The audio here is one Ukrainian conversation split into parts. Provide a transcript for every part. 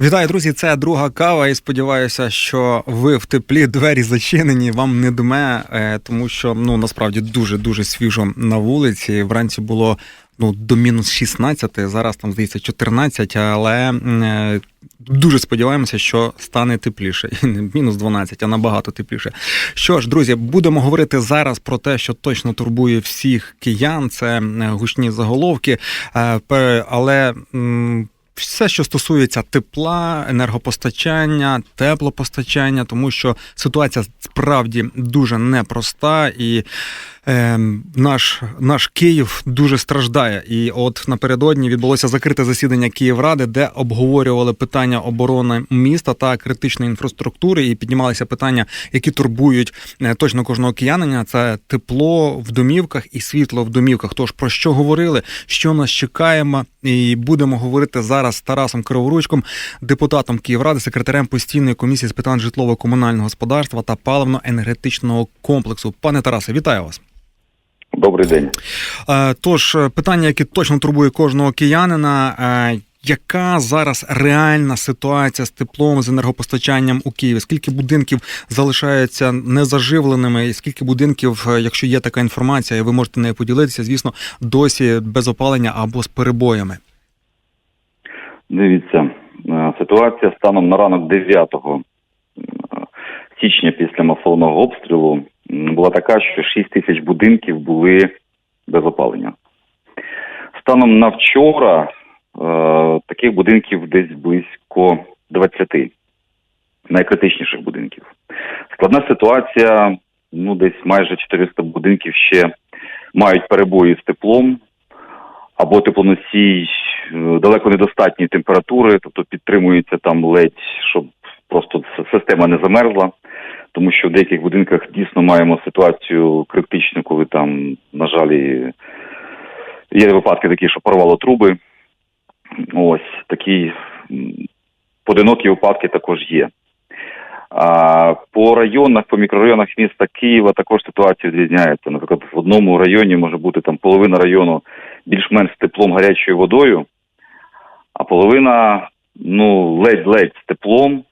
Вітаю, друзі! Це друга кава, і сподіваюся, що ви в теплі двері зачинені. Вам не дме, е, тому що ну насправді дуже дуже свіжо на вулиці. Вранці було ну до мінус 16, зараз там здається 14, але е, дуже сподіваємося, що стане тепліше. Не мінус 12, а набагато тепліше. Що ж, друзі, будемо говорити зараз про те, що точно турбує всіх киян. Це е, гучні заголовки, але. Все, що стосується тепла, енергопостачання, теплопостачання, тому що ситуація справді дуже непроста, і е, наш, наш Київ дуже страждає. І от напередодні відбулося закрите засідання Київради, де обговорювали питання оборони міста та критичної інфраструктури, і піднімалися питання, які турбують е, точно кожного киянина. Це тепло в домівках і світло в домівках. Тож про що говорили, що нас чекаємо, і будемо говорити зараз з Тарасом Криворучком, депутатом Київради, секретарем постійної комісії з питань житлово-комунального господарства та паливно-енергетичного комплексу. Пане Тарасе, вітаю вас. Добрий день. Е, Тож е, питання, яке точно турбує кожного киянина. е, Яка зараз реальна ситуація з теплом, з енергопостачанням у Києві? Скільки будинків залишаються незаживленими, і скільки будинків, якщо є така інформація, і ви можете нею поділитися, звісно, досі без опалення або з перебоями? Дивіться, ситуація станом на ранок 9 е, січня після масового обстрілу була така, що 6 тисяч будинків були без опалення. Станом на вчора е, таких будинків десь близько 20 найкритичніших будинків. Складна ситуація, ну десь майже 400 будинків ще мають перебої з теплом, або теплоносій е, далеко недостатньої температури, тобто підтримується там ледь, щоб просто система не замерзла. Тому що в деяких будинках дійсно маємо ситуацію критичну, коли там, на жаль, є випадки такі, що порвало труби. Ось такі поодинокі випадки також є. А по районах, по мікрорайонах міста Києва також ситуація відрізняється. Наприклад, в одному районі може бути там половина району більш-менш теплом гарячою водою, а половина ну ледь-ледь з теплом.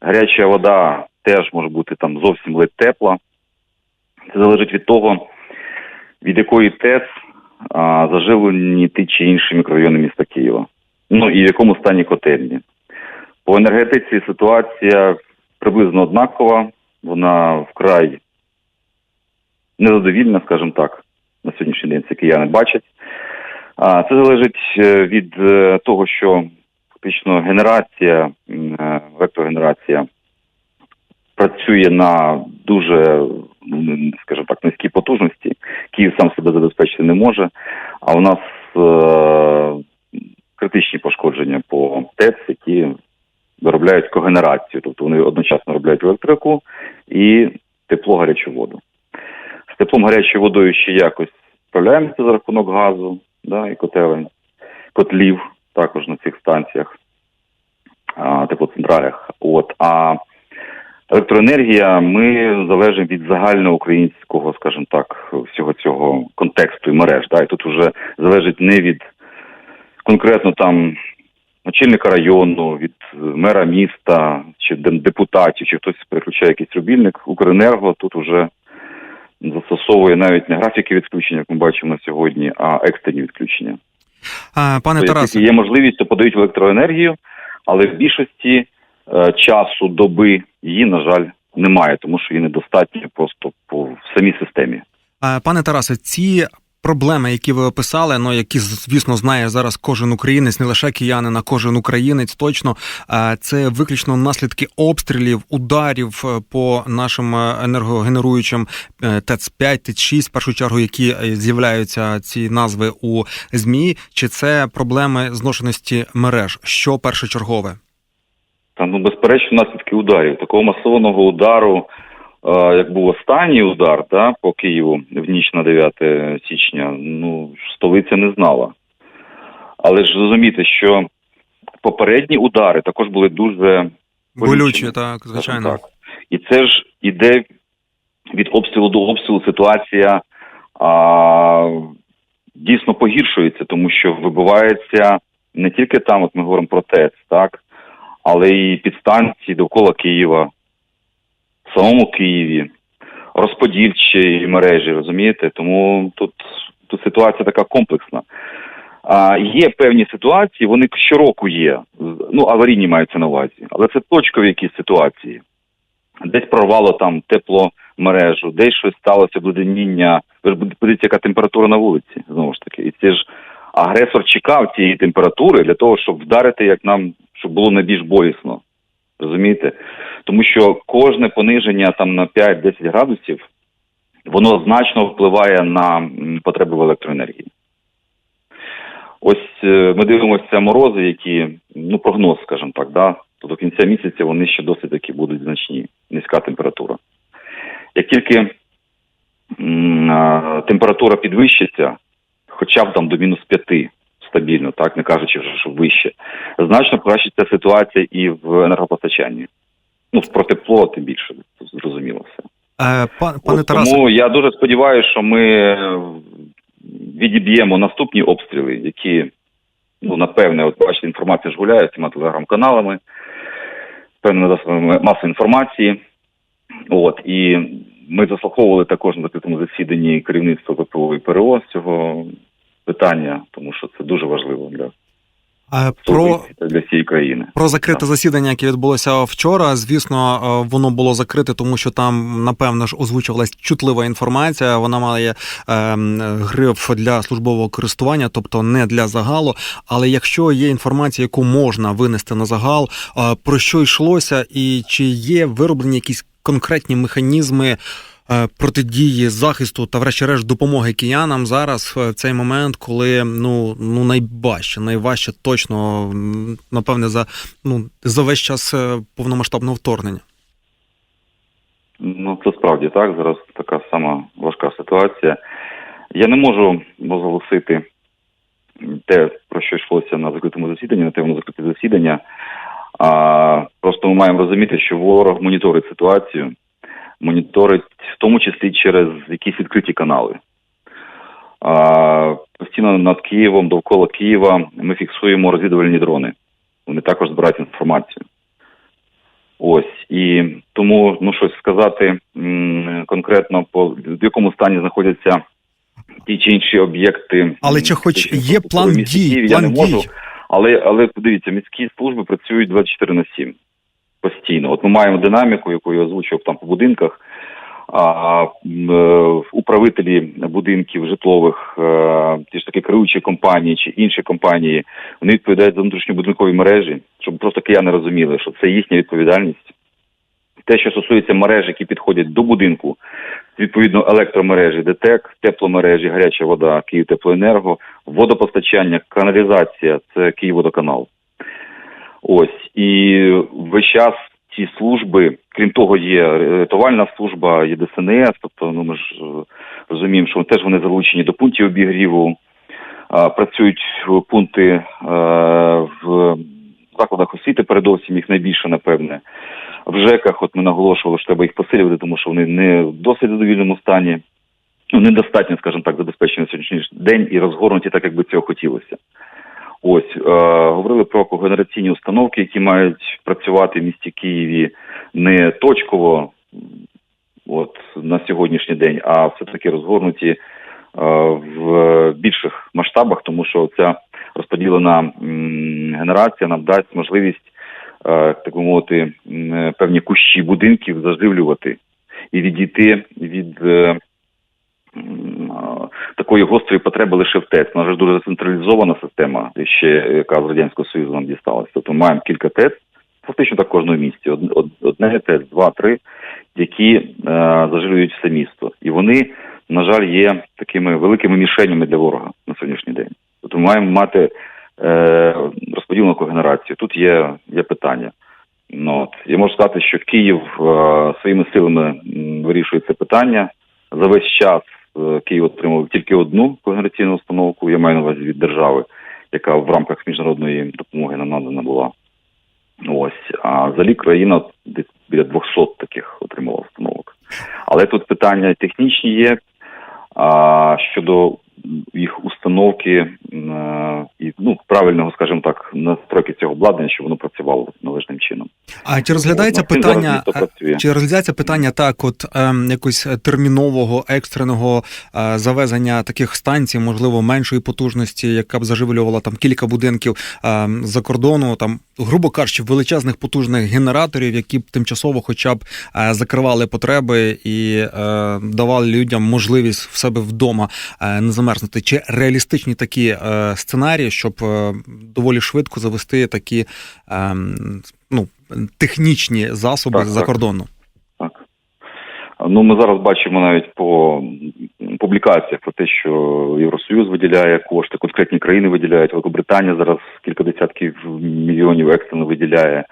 Гаряча вода теж може бути там зовсім ледь тепла. Це залежить від того, від якої ТЕЦ а, заживлені ті чи інші мікрорайони міста Києва. Ну і в якому стані котельні. По енергетиці ситуація приблизно однакова, вона вкрай незадовільна, скажімо так, на сьогоднішній день це кияни бачать. А це залежить е, від е, того, що фактично генерація, е, електрогенерація працює на дуже, м, скажімо так, низькій потужності. Київ сам себе забезпечити не може. А у нас е, критичні пошкодження по ТЕЦ, які виробляють когенерацію, тобто вони одночасно виробляють електрику і тепло гарячу воду. З теплом гарячою водою ще якось справляємося за рахунок газу, да, і котелень, котлів також на цих станціях, а, теплоцентралях. От а електроенергія ми залежимо від загальноукраїнського, скажімо так, всього цього контексту і мереж. Да, і тут вже залежить не від конкретно там начальника району, від е, мера міста чи депутатів, чи хтось переключає якийсь рубільник. Укренерго тут уже застосовує навіть не графіки відключення, як ми бачимо на сьогодні, а екстрені відключення. А, пане Тобто, Тарасе, є можливість, то подають електроенергію, але в більшості часу доби її, на жаль, немає, тому що її недостатньо просто по самій системі. Пане Тарасе, ці проблеми, які ви описали, ну які звісно знає зараз кожен українець, не лише киянин, а кожен українець точно. Це виключно наслідки обстрілів, ударів е, по нашим е, енергогенеруючим е, ТЕЦ 5 ТЕЦ 6 в першу чергу, які е, з'являються ці назви у змі. Чи це проблеми зношеності мереж? Що першочергове? Та ну безперечно наслідки ударів. Такого масованого удару е, як був останній удар да, по Києву в ніч на 9 січня, ну, столиця не знала. Але ж розумієте, що попередні удари також були дуже Болючі, Болючі, так, звичайно. Так. І це ж іде від обстрілу до обстрілу ситуація а, дійсно погіршується, тому що вибивається не тільки там, от ми говоримо про ТЕЦ, так, але і підстанції довкола Києва, в самому Києві, розподільчі мережі, розумієте? Тому тут, тут ситуація така комплексна. А, є певні ситуації, вони щороку є. Ну, аварійні маються на увазі, але це точкові якісь ситуації. Десь прорвало там тепломережу, десь щось сталося бледеніння. Ви ж подивіться, яка температура на вулиці, знову ж таки. І це ж агресор чекав цієї температури для того, щоб вдарити, як нам, щоб було найбільш болісно. Розумієте? Тому що кожне пониження там на 5-10 градусів, воно значно впливає на потреби в електроенергії. Ось е, ми дивимося морози, які, ну, прогноз, скажімо так, да, то до кінця місяця вони ще досить таки будуть значні, низька температура. Як тільки температура підвищиться, хоча б там до мінус 5 стабільно, так, не кажучи вже, що вище, значно покращиться ситуація і в енергопостачанні. Ну, про тепло, тим більше, зрозуміло все. Е, пан, пане От Тарасе, Тому я дуже сподіваюся, що ми е, відіб'ємо наступні обстріли, які, ну, напевне, от бачите, інформація ж гуляє цими телеграм-каналами, певними засобами масової інформації. От, і ми заслуховували також на закритому засіданні керівництва ППО і ПРО з цього питання, тому що це дуже важливо для, про, для всієї країни. Про закрите Так. засідання, яке відбулося вчора. Звісно, е, воно було закрите, тому що там, напевно ж, озвучувалась чутлива інформація. Вона має е, гриф для службового користування, тобто не для загалу. Але якщо є інформація, яку можна винести на загал, е, про що йшлося, і чи є вироблені якісь конкретні механізми. Е, Протидії захисту та, врешті-решт, допомоги киянам зараз в цей момент, коли ну ну найважче, найважче точно напевне за ну за весь час е, повномасштабного вторгнення. Ну, це справді так. Зараз така сама важка ситуація. Я не можу розголосити те, про що йшлося на закритому засіданні, на те воно закрите засідання. А, просто ми маємо розуміти, що ворог моніторить ситуацію, моніторить в тому числі через якісь відкриті канали. А, постійно над Києвом, довкола Києва ми фіксуємо розвідувальні дрони. Вони також збирають інформацію. Ось і тому ну щось сказати м, конкретно по в якому стані знаходяться ті чи інші об'єкти. Але чи хоч є план дій? Києві, План я не можу. Але але подивіться, міські служби працюють 24 на 7 постійно. От ми маємо динаміку, яку я озвучував там по будинках. А е, управителі будинків житлових, е, ті ж таки керуючі компанії чи інші компанії, вони відповідають за внутрішньобудинкові мережі, щоб просто кияни розуміли, що це їхня відповідальність. Те, що стосується мереж, які підходять до будинку, відповідно електромережі, ДТЕК, тепломережі, гаряча вода, Київтеплоенерго, водопостачання, каналізація це Київводоканал. Ось і весь час ці служби, крім того, є рятувальна служба, є ДСНС, тобто ну ми ж е, розуміємо, що теж вони залучені до пунктів обігріву, працюють пункти е, в закладах освіти, передовсім їх найбільше, напевне. В ЖЕКах, от ми наголошували, що треба їх посилювати, тому що вони не в досить задовільному стані, ну недостатньо, скажімо так, забезпечені на сьогоднішній день і розгорнуті так, як би цього хотілося. Ось е, говорили про когенераційні установки, які мають працювати в місті Києві не точково, от на сьогоднішній день, а все-таки розгорнуті е, в більших масштабах, тому що ця розподілена м, генерація нам дасть можливість, е, так мовити, м, певні кущі будинків заживлювати і відійти від. е, Такої гострої потреби лише в ТЕЦ. У ж дуже централізована система, ще яка з радянського союзу нам дісталася. Тобто маємо кілька ТЕЦ, фактично так в кожному місті. Од- од- Одне ТЕЦ, два, три, які е, заживлюють все місто. І вони, на жаль, є такими великими мішенями для ворога на сьогоднішній день. Тобто ми маємо мати е, розподілену когенерацію. Тут є, є питання. Ну, от. Я можу сказати, що Київ е, своїми силами вирішує це питання. За весь час Київ отримав тільки одну когенераційну установку, я маю на увазі від держави, яка в рамках міжнародної допомоги нам надана була. Ось. А взагалі країна десь біля 200 таких отримала установок. Але тут питання технічні є. А щодо їх установки е, і ну правильного, скажімо так, настройки цього обладнання, щоб воно працювало належним чином. А чи розглядається цим зараз питання? Чи розглядається питання так, от ем, якось термінового екстреного е, завезення таких станцій, можливо, меншої потужності, яка б заживлювала там кілька будинків ем, за кордону, там, грубо кажучи, величезних потужних генераторів, які б тимчасово, хоча б е, закривали потреби і е, давали людям можливість в себе вдома е, не замерзнути. Чи реалістичні такі е, сценарії, щоб е, доволі швидко завести такі ем, ну, технічні засоби Так, за кордону? Так. Ну, ми зараз бачимо навіть по публікаціях про те, що Євросоюз виділяє кошти, конкретні країни виділяють. Великобританія зараз кілька десятків мільйонів екстрено виділяє.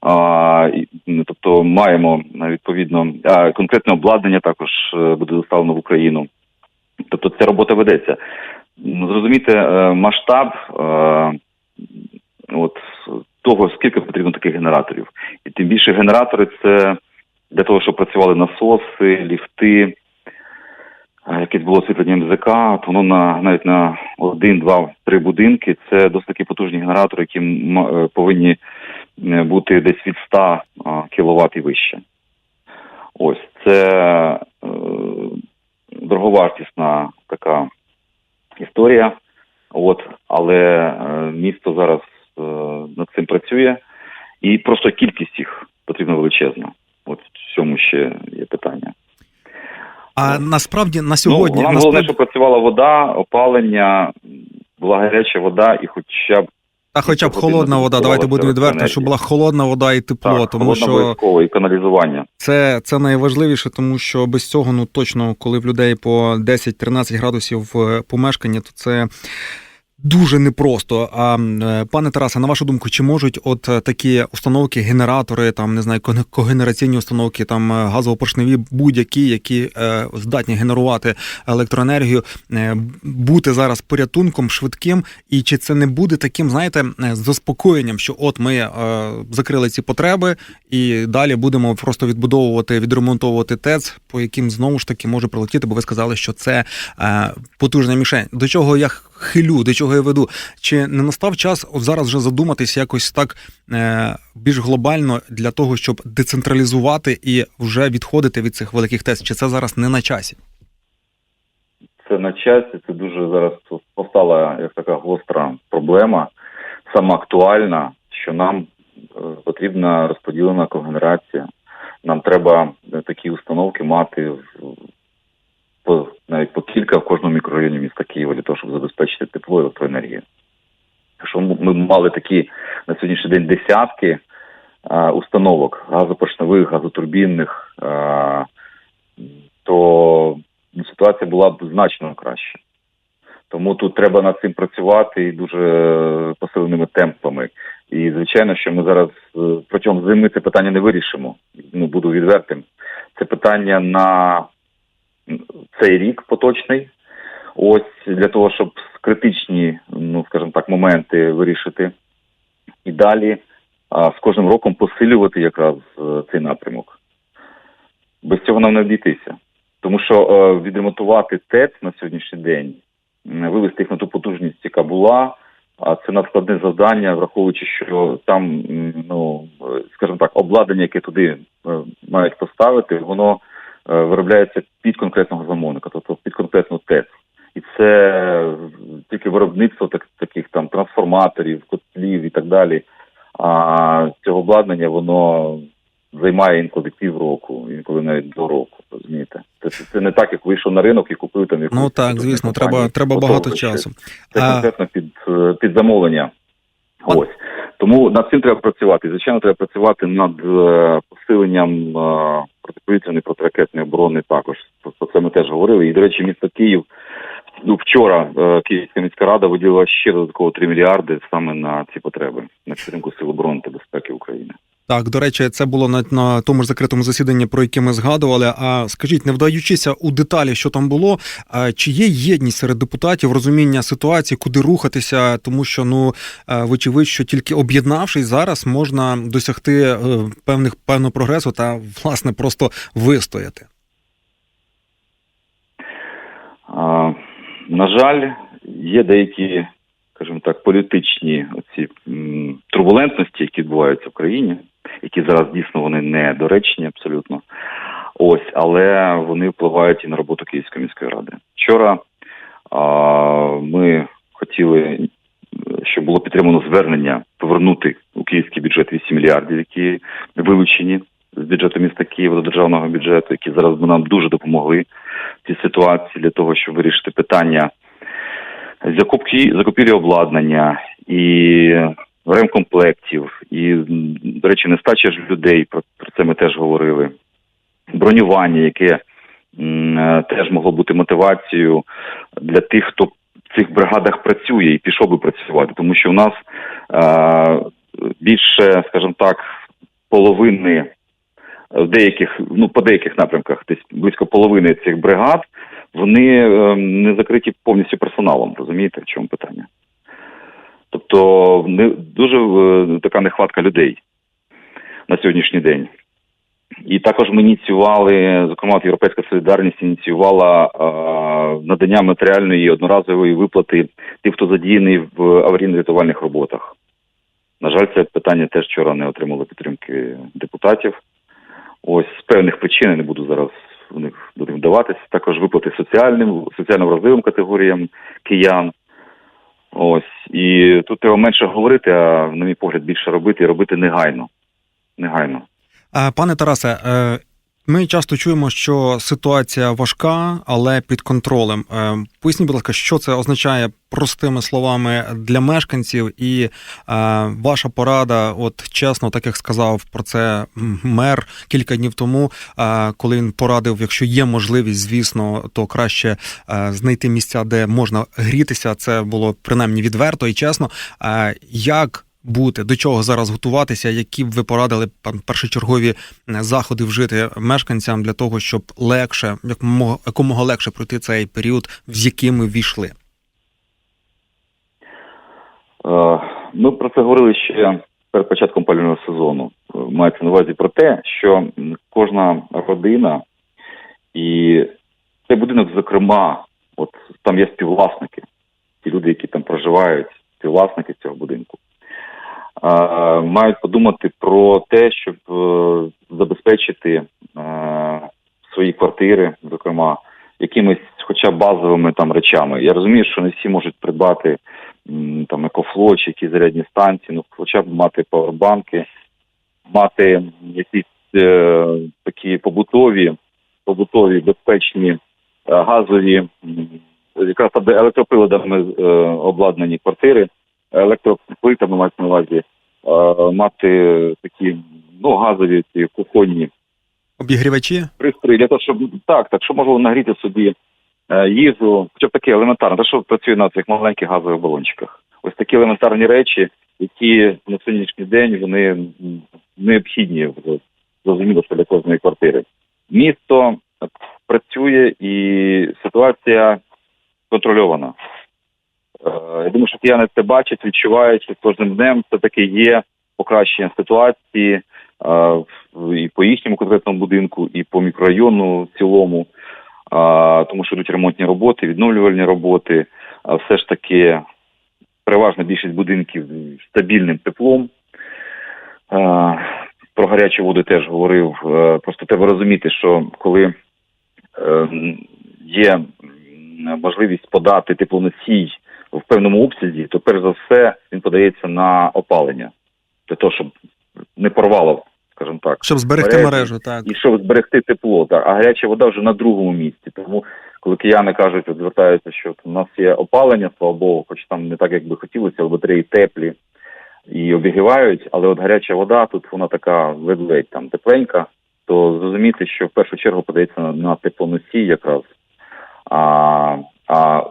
А, і, ну, тобто маємо е, відповідно а, конкретне обладнання також е, буде доставлено в Україну. Тобто ця робота ведеться. Ну, Зрозуміти е, масштаб е, от того, скільки потрібно таких генераторів. І тим більше генератори це для того, щоб працювали насоси, ліфти, е, якесь було освітлення МЗК, от воно на навіть на один, два, три будинки. Це досить такі потужні генератори, які повинні бути десь від 100 кВт і вище. Ось це дороговартісна така історія. От, але е, місто зараз е, над цим працює, і просто кількість їх потрібна величезна. От в цьому ще є питання. А насправді на сьогодні ну, нам головне, насправді, щоб працювала вода, опалення, була гаряча вода, і хоча б та хоча б холодна вода. Давайте будемо відверто, щоб була холодна вода і тепло, так, тому що і каналізування. це, це найважливіше, тому що без цього, ну точно, коли в людей по 10-13 градусів в помешканні, то це. Дуже непросто. А е, пане Тарасе, на вашу думку, чи можуть от е, такі установки, генератори, там не знаю, когенераційні установки, там е, газово-поршневі, будь-які, які здатні генерувати електроенергію, бути зараз порятунком швидким, і чи це не буде таким, знаєте, заспокоєнням, що от ми закрили ці потреби, і далі будемо просто відбудовувати, відремонтовувати ТЕЦ, по яким знову ж таки може прилетіти, бо ви сказали, що це потужна мішень. До чого я хилю, до чого я веду? Чи не настав час от зараз вже задуматися якось так е, більш глобально для того, щоб децентралізувати і вже відходити від цих великих ТЕЦ? Чи це зараз не на часі? Це на часі, це дуже зараз постала як така гостра проблема, сама актуальна, що нам е, потрібна розподілена когенерація. Нам треба такі установки мати по, навіть по кілька в кожному мікрорайоні міста Києва для того, щоб забезпечити тепло і електроенергію. М- ми мали такі на сьогоднішній день десятки е, установок газопоршневих, газотурбінних, е, то ну, ситуація була б значно краще. Тому тут треба над цим працювати і дуже посиленими темпами. І звичайно, що ми зараз е, протягом зими це питання не вирішимо. Ну буду відвертим. Це питання на цей рік поточний. Ось для того, щоб критичні, ну скажімо так, моменти вирішити. І далі а, з кожним роком посилювати якраз е, цей напрямок. Без цього нам не обійтися. Тому що е, відремонтувати ТЕЦ на сьогоднішній день, вивести їх на ту потужність, яка була, а це надскладне завдання, враховуючи, що там, ну е, скажімо так, обладнання, яке туди е, мають поставити, воно виробляється під конкретного замовника, тобто під конкретну ТЕЦ. І це е, тільки виробництво так, таких там трансформаторів, котлів і так далі. А цього обладнання воно займає інколи півроку, інколи навіть до року. Розумієте, це, це, не так, як вийшов на ринок і купив там якусь Ну так, звісно, компанію. треба, треба багато часу. Це А- конкретно під, е, під замовлення. От- Ось тому над цим треба працювати. Звичайно, треба працювати над е, посиленням е, протиповітряної протиракетної оборони. Також про це ми теж говорили. І до речі, місто Київ ну вчора е, Київська міська рада виділила ще додатково 3 мільярди саме на ці потреби на підтримку сил оборони та безпеки України. Так, до речі, це було на, на тому ж закритому засіданні, про яке ми згадували. А скажіть, не вдаючися у деталі, що там було, а чи є єдність серед депутатів, розуміння ситуації, куди рухатися, тому що ну вочевидь, що тільки об'єднавшись зараз можна досягти е, певних певного прогресу та власне просто вистояти. А, на жаль, є деякі, скажімо так, політичні оці турбулентності, які відбуваються в країні, які зараз дійсно вони недоречні абсолютно. Ось, але вони впливають і на роботу Київської міської ради. Вчора а, ми хотіли, щоб було підтримано звернення повернути у київський бюджет 8 мільярдів, які вилучені з бюджету міста Києва до державного бюджету, які зараз би нам дуже допомогли в цій ситуації для того, щоб вирішити питання закупки закупівлі обладнання і ремкомплектів, і, до речі, нестача ж людей. Про, про це ми теж говорили. Бронювання, яке м, е, теж могло бути мотивацією для тих, хто в цих бригадах працює і пішов би працювати, тому що у нас е, більше, скажімо так, половини в деяких, ну по деяких напрямках, десь близько половини цих бригад, вони е, не закриті повністю персоналом. Розумієте, в чому питання? Тобто не дуже е, така нехватка людей на сьогоднішній день. І також ми ініціювали, зокрема, Європейська солідарність ініціювала е, надання матеріальної одноразової виплати тим, хто задіяний в аварійно-рятувальних роботах. На жаль, це питання теж вчора не отримало підтримки депутатів. Ось з певних причин я не буду зараз в них вдаватися. Також виплати соціальним, соціально вразливим категоріям киян. Ось і тут треба менше говорити, а на мій погляд більше робити і робити негайно. Негайно. Пане Тарасе, е, ми часто чуємо, що ситуація важка, але під контролем. Е, Поясніть, будь ласка, що це означає простими словами для мешканців, і е, ваша порада, от чесно, так як сказав про це мер кілька днів тому, е, коли він порадив, якщо є можливість, звісно, то краще знайти місця, де можна грітися. Це було принаймні відверто і чесно. Як бути, до чого зараз готуватися, які б ви порадили першочергові е, заходи вжити мешканцям для того, щоб легше, якомога, легше пройти цей період, в який ми ввійшли? Е, Ми про це говорили ще перед початком пального сезону. Е, Мається на увазі про те, що кожна родина і цей будинок, зокрема, от там є співвласники, ті люди, які там проживають, співвласники цього будинку, мають подумати про те, щоб е, забезпечити е, свої квартири, зокрема, якимись хоча б базовими там речами. Я розумію, що не всі можуть придбати там екофло чи якісь зарядні станції, ну хоча б мати павербанки, мати якісь е, такі побутові, побутові безпечні е, газові, якраз електроприладами е, обладнані квартири, електроплитами мають на увазі, е, мати такі ну газові ці кухонні Обігрівачі? пристрої для того, щоб так, так, щоб можна було нагріти собі е, їжу, хоча б таке елементарне, те, що працює на цих маленьких газових балончиках. Ось такі елементарні речі, які на сьогоднішній день вони необхідні в- зрозуміло, що для кожної квартири. Місто працює і ситуація контрольована. Е, Я думаю, що кияни це бачать, відчувають, що з кожним днем все таки є покращення ситуації е, і по їхньому конкретному будинку, і по мікрорайону в цілому, тому що йдуть ремонтні роботи, відновлювальні роботи. Все ж таки переважна більшість будинків стабільним теплом. Е, Про гарячу воду теж говорив. Е, Просто треба розуміти, що коли е, є можливість подати теплоносій в певному обсязі, то перш за все він подається на опалення для того, щоб не порвало, скажімо так, Щоб зберегти мережі. мережу, так. і щоб зберегти тепло. Так. А гаряча вода вже на другому місці. Тому коли кияни кажуть, от звертаються, що у нас є опалення, слава Богу, хоч там не так, як би хотілося, але батареї теплі і обігрівають, але от гаряча вода тут вона така ледь-ледь там тепленька, то зрозуміти, що в першу чергу подається на, на теплоносій якраз. А, а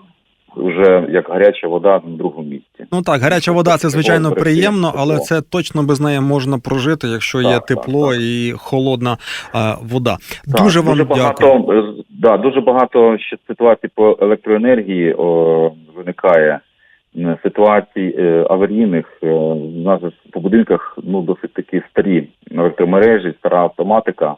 вже як гаряча вода на другому місці. Ну так, гаряча вода це звичайно приємно, але це точно без неї можна прожити, якщо є Так, так, тепло так. і холодна е, вода. Так, дуже вам багато, дякую. Да, дуже багато ще ситуацій по електроенергії о, виникає. М, Ситуацій е, аварійних е, у нас по будинках ну досить такі старі електромережі, стара автоматика.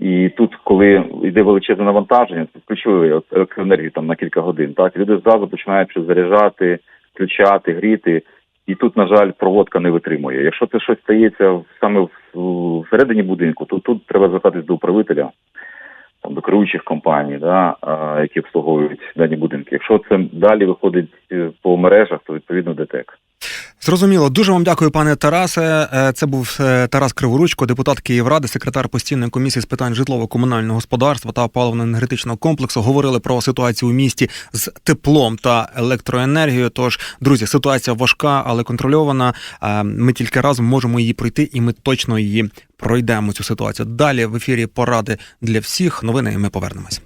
І тут, коли йде величезне навантаження, це включили електроенергію там на кілька годин. Так люди зразу починають щось заряджати, включати, гріти. І тут, на жаль, проводка не витримує. Якщо це щось стається саме всередині будинку, то тут треба звертатись до управителя, там, до керуючих компаній, да, які обслуговують дані будинки. Якщо це далі виходить е, по мережах, то відповідно ДТЕК. Зрозуміло. Дуже вам дякую, пане Тарасе. Е, Це був е, Тарас Криворучко, депутат Київради, секретар постійної комісії з питань житлово-комунального господарства та паливно-енергетичного комплексу. Говорили про ситуацію у місті з теплом та електроенергією. Тож, друзі, ситуація важка, але контрольована. Е, Ми тільки разом можемо її пройти, і ми точно її пройдемо. Цю ситуацію. Далі в ефірі поради для всіх. Новини. і Ми повернемось.